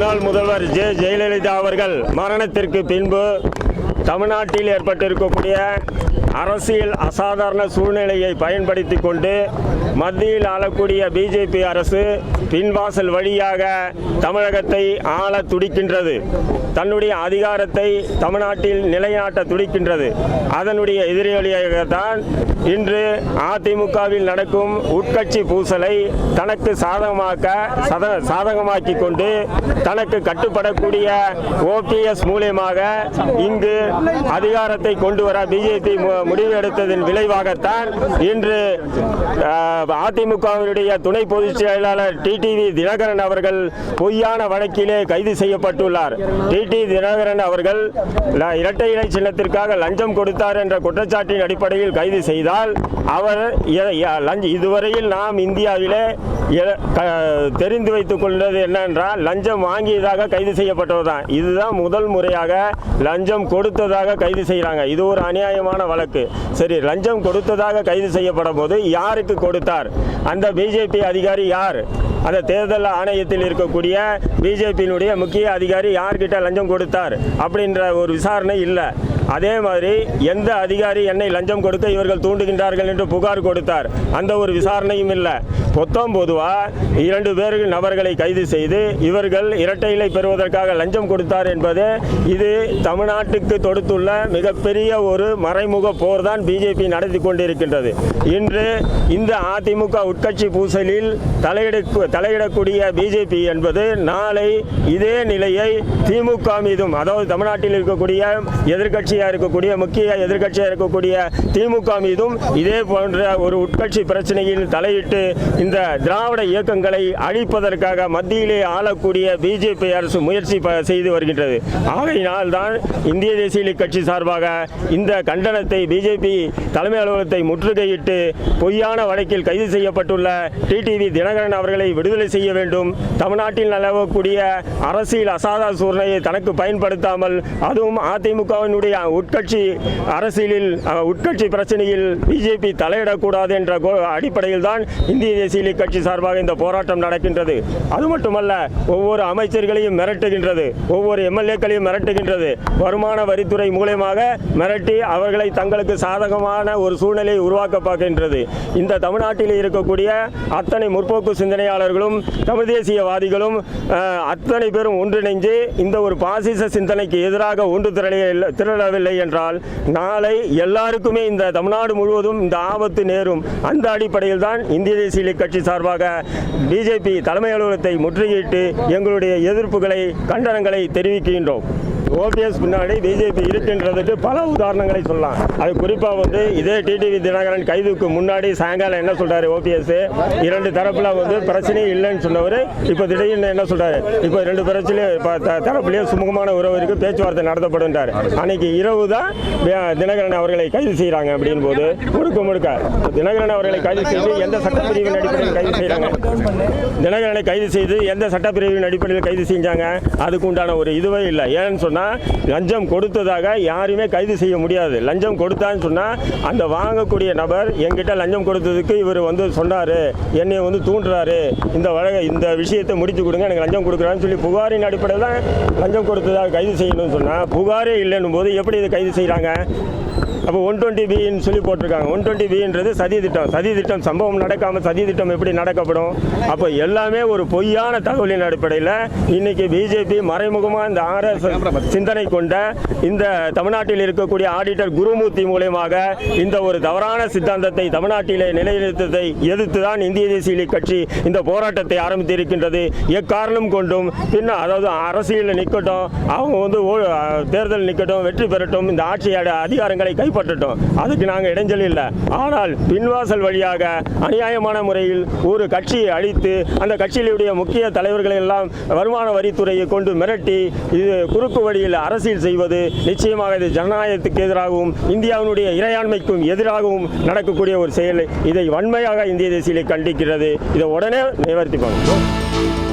முன்னாள் முதல்வர் ஜெ ஜெயலலிதா அவர்கள் மரணத்திற்கு பின்பு தமிழ்நாட்டில் ஏற்பட்டிருக்கக்கூடிய அரசியல் அசாதாரண சூழ்நிலையை பயன்படுத்தி கொண்டு மத்தியில் ஆளக்கூடிய பிஜேபி அரசு பின்வாசல் வழியாக தமிழகத்தை ஆள துடிக்கின்றது. தன்னுடைய அதிகாரத்தை தமிழ்நாட்டில் நிலைநாட்ட துடிக்கின்றது. அதனுடைய எதிரொலியாகத்தான் இன்று அதிமுகவில் நடக்கும் உட்கட்சி பூசலை தனக்கு சாதகமாக்க சாதகமாக்கி கொண்டு தனக்கு கட்டுப்படக்கூடிய ஓபிஎஸ் மூலியமாக இங்கு அதிகாரத்தை கொண்டு வர பிஜேபி முடிவு எடுத்ததன் விளைவாகத்தான் இன்று அதிமுகவினுடைய துணை பொதுச் செயலாளர் டிடிவி தினகரன் அவர்கள் பொய்யான வழக்கிலே கைது செய்யப்பட்டுள்ளார். டிடி தினகரன் அவர்கள் இரட்டை இலை சின்னத்திற்காக லஞ்சம் கொடுத்தார் என்ற குற்றச்சாட்டின் அடிப்படையில் கைது செய்தால் அவர் இதுவரையில் நாம் இந்தியாவிலே தெரிந்து வைத்துக் கொண்டது என்னென்றால் லஞ்சம் வாங்கியதாக கைது செய்யப்பட்டவர் தான். இதுதான் முதல் முறையாக லஞ்சம் கொடுத்ததாக கைது செய்கிறாங்க இது ஒரு அநியாயமான வழக்கு. சரி லஞ்சம் கொடுத்ததாக கைது செய்யப்படும் போது யாருக்கு கொடுத்தார். அந்த பிஜேபி அதிகாரி யார்? அந்த தேர்தல் ஆணையத்தில் இருக்கக்கூடிய பிஜேபியினுடைய முக்கிய அதிகாரி யார்கிட்ட லஞ்சம் கொடுத்தார் அப்படின்ற ஒரு விசாரணை இல்லை. அதே மாதிரி எந்த அதிகாரி என்னை லஞ்சம் கொடுக்க இவர்கள் தூண்டுகின்றார்கள் என்று புகார் கொடுத்தார். அந்த ஒரு விசாரணையும் இல்லை. பொத்தம் பொதுவா இரண்டு பேர் நபர்களை கைது செய்து இவர்கள் இரட்டை இலை பெறுவதற்காக லஞ்சம் கொடுத்தார் என்பது இது தமிழ்நாட்டுக்கு தொடுத்துள்ள மிகப்பெரிய ஒரு மறைமுக போர் தான் பிஜேபி நடத்தி கொண்டிருக்கின்றது. இன்று இந்த அதிமுக உட்கட்சி பூசலில் தலையிட தலையிடக்கூடிய பிஜேபி என்பது நாளை இதே நிலையை திமுக மீதும் அதாவது தமிழ்நாட்டில் இருக்கக்கூடிய எதிர்க்கட்சியாக இருக்கக்கூடிய முக்கிய எதிர்க்கட்சியாக இருக்கக்கூடிய திமுக மீதும் இதே போன்ற ஒரு உட்கட்சி பிரச்சனையில் தலையிட்டு இந்த திராவிட இயக்கங்களை அழிப்பதற்காக மத்தியிலே ஆளக்கூடிய பிஜேபி அரசு முயற்சி செய்து வருகின்றது. ஆகையினால் தான் இந்திய தேசிய கட்சி சார்பாக இந்த கண்டனத்தை பிஜேபி தலைமை அலுவலகத்தை முற்றுகையிட்டு பொய்யான வழக்கில் கைது செய்யப்பட்டுள்ள டிடிவி தினகரன் அவர்களை விடுதலை செய்ய வேண்டும். தமிழ்நாட்டில் நிலவக்கூடிய அரசியல் அசாதாரண சூழ்நிலையை தனக்கு பயன்படுத்தாமல் அதுவும் அதிமுகவினுடைய உட்கட்சி அரசியலில் உட்கட்சி பிரச்சனையில் பிஜேபி தலையிடக்கூடாது என்ற அடிப்படையில் தான் இந்திய தேசிய கட்சி சார்பாக இந்த போராட்டம் நடக்கின்றது. அது மட்டுமல்ல ஒவ்வொரு அமைச்சர்களையும் மிரட்டுகின்றது ஒவ்வொரு எம்எல்ஏக்களையும் மிரட்டுகின்றது. வருமான வரித்துறை மூலயமாக மிரட்டி அவர்களை தங்களுக்கு சாதகமான ஒரு சூழ்நிலையை உருவாக்க பார்க்கின்றது. இந்த தமிழ்நாட்டில் இருக்கக்கூடிய அத்தனை முற்போக்கு சிந்தனையாளர்களும் தமிழ் தேசியவாதிகளும் அத்தனை பேரும் ஒன்றிணைஞ்சு இந்த ஒரு பாசிச சிந்தனைக்கு எதிராக ஒன்று திரளைய திரளவில்லை என்றால் நாளை எல்லாருக்குமே இந்த தமிழ்நாடு முழுவதும் இந்த ஆபத்து நேரும். அந்த அடிப்படையில் தான் இந்திய தேசிய கட்சி சார்பாக பிஜேபி தலைமை அலுவலகத்தை முற்றுகையிட்டு எங்களுடைய எதிர்ப்புகளை கண்டனங்களை தெரிவிக்கின்றோம். ஓபிஎஸ் பின்னாடி பிஜேபி இருக்குன்றதுக்கு பல உதாரணங்களை சொல்லலாம். அது குறிப்பாக வந்து இதே டிடிவி தினகரன் கைதுக்கு முன்னாடி சாயங்காலம் என்ன சொல்றாரு ஓபிஎஸ்? இரண்டு தரப்புல வந்து பிரச்சனையே இல்லைன்னு சொன்னவர் இப்போ திடீர்னு என்ன சொல்றாரு? இப்போ ரெண்டு பிரச்சனையும் இப்போ த- சுமூகமான உறவு இருக்கு பேச்சுவார்த்தை நடத்தப்படுன்றார். அன்னைக்கு இரவு தான் தினகரன் அவர்களை கைது செய்கிறாங்க அப்படின் போது முழுக்க முழுக்க தினகரன் அவர்களை கைது செய்து எந்த சட்டப்பிரிவின் அடிப்படையில் கைது செய்கிறாங்க தினகரனை கைது செய்து எந்த சட்டப்பிரிவின் அடிப்படையில் கைது செஞ்சாங்க? அதுக்கு உண்டான ஒரு இதுவே இல்லை. ஏன்னு சொன்னால் லஞ்சம் கொடுத்ததாக யாரையுமே கைது செய்ய முடியாது. லஞ்சம் கொடுத்தான்னு சொன்னால் அந்த வாங்கக்கூடிய நபர் என்கிட்ட லஞ்சம் கொடுத்ததுக்கு இவர் வந்து சொன்னார். என்னை வந்து தூண்டுறாரு. இந்த வழக இந்த விஷயத்தை முடித்து கொடுங்க எனக்கு லஞ்சம் கொடுக்குறான்னு சொல்லி புகாரின் அடிப்படையில் தான் லஞ்சம் கொடுத்ததாக கைது செய்யணும்னு சொன்னால் புகாரே இல்லைன்னும் போது எப்படி இதை கைது செய்கிறாங்க அப்போ ஒன் டுவெண்ட்டி பின்னு சொல்லி போட்டிருக்காங்க. ஒன் டுவெண்ட்டி பின்றது சதி திட்டம். சதி திட்டம் சம்பவம் நடக்காமல் சதி திட்டம் எப்படி நடக்கப்படும்? அப்போ எல்லாமே ஒரு பொய்யான தகவலின் அடிப்படையில் இன்னைக்கு பிஜேபி மறைமுகமாக இந்த ஆர்எஸ் சிந்தனை கொண்ட இந்த தமிழ்நாட்டில் இருக்கக்கூடிய ஆடிட்டர் குருமூர்த்தி மூலியமாக இந்த ஒரு தவறான சித்தாந்தத்தை தமிழ்நாட்டிலே நிலைநிறுத்தத்தை எதிர்த்து தான் இந்திய தேசிய லீக் கட்சி இந்த போராட்டத்தை ஆரம்பித்திருக்கின்றது. எக்காரணம் கொண்டும் பின்ன அதாவது அரசியலில் நிற்கட்டும் அவங்க வந்து ஓ- தேர்தல் நிற்கட்டும் வெற்றி பெறட்டும் இந்த ஆட்சியோட அதிகாரங்களை கை செயல்பட்டுட்டோம் அதுக்கு நாங்கள் இடைஞ்சல் இல்லை. ஆனால் பின்வாசல் வழியாக அநியாயமான முறையில் ஒரு கட்சியை அழித்து அந்த கட்சியிலுடைய முக்கிய தலைவர்களை எல்லாம் வருமான வரித்துறையை கொண்டு மிரட்டி இது குறுக்கு வழியில் அரசியல் செய்வது நிச்சயமாக இது ஜனநாயகத்துக்கு எதிராகவும் இந்தியாவினுடைய இறையாண்மைக்கும் எதிராகவும் நடக்கக்கூடிய ஒரு செயல். இதை வன்மையாக இந்திய தேசியலை கண்டிக்கிறது. இதை உடனே நிவர்த்திப்பாங்க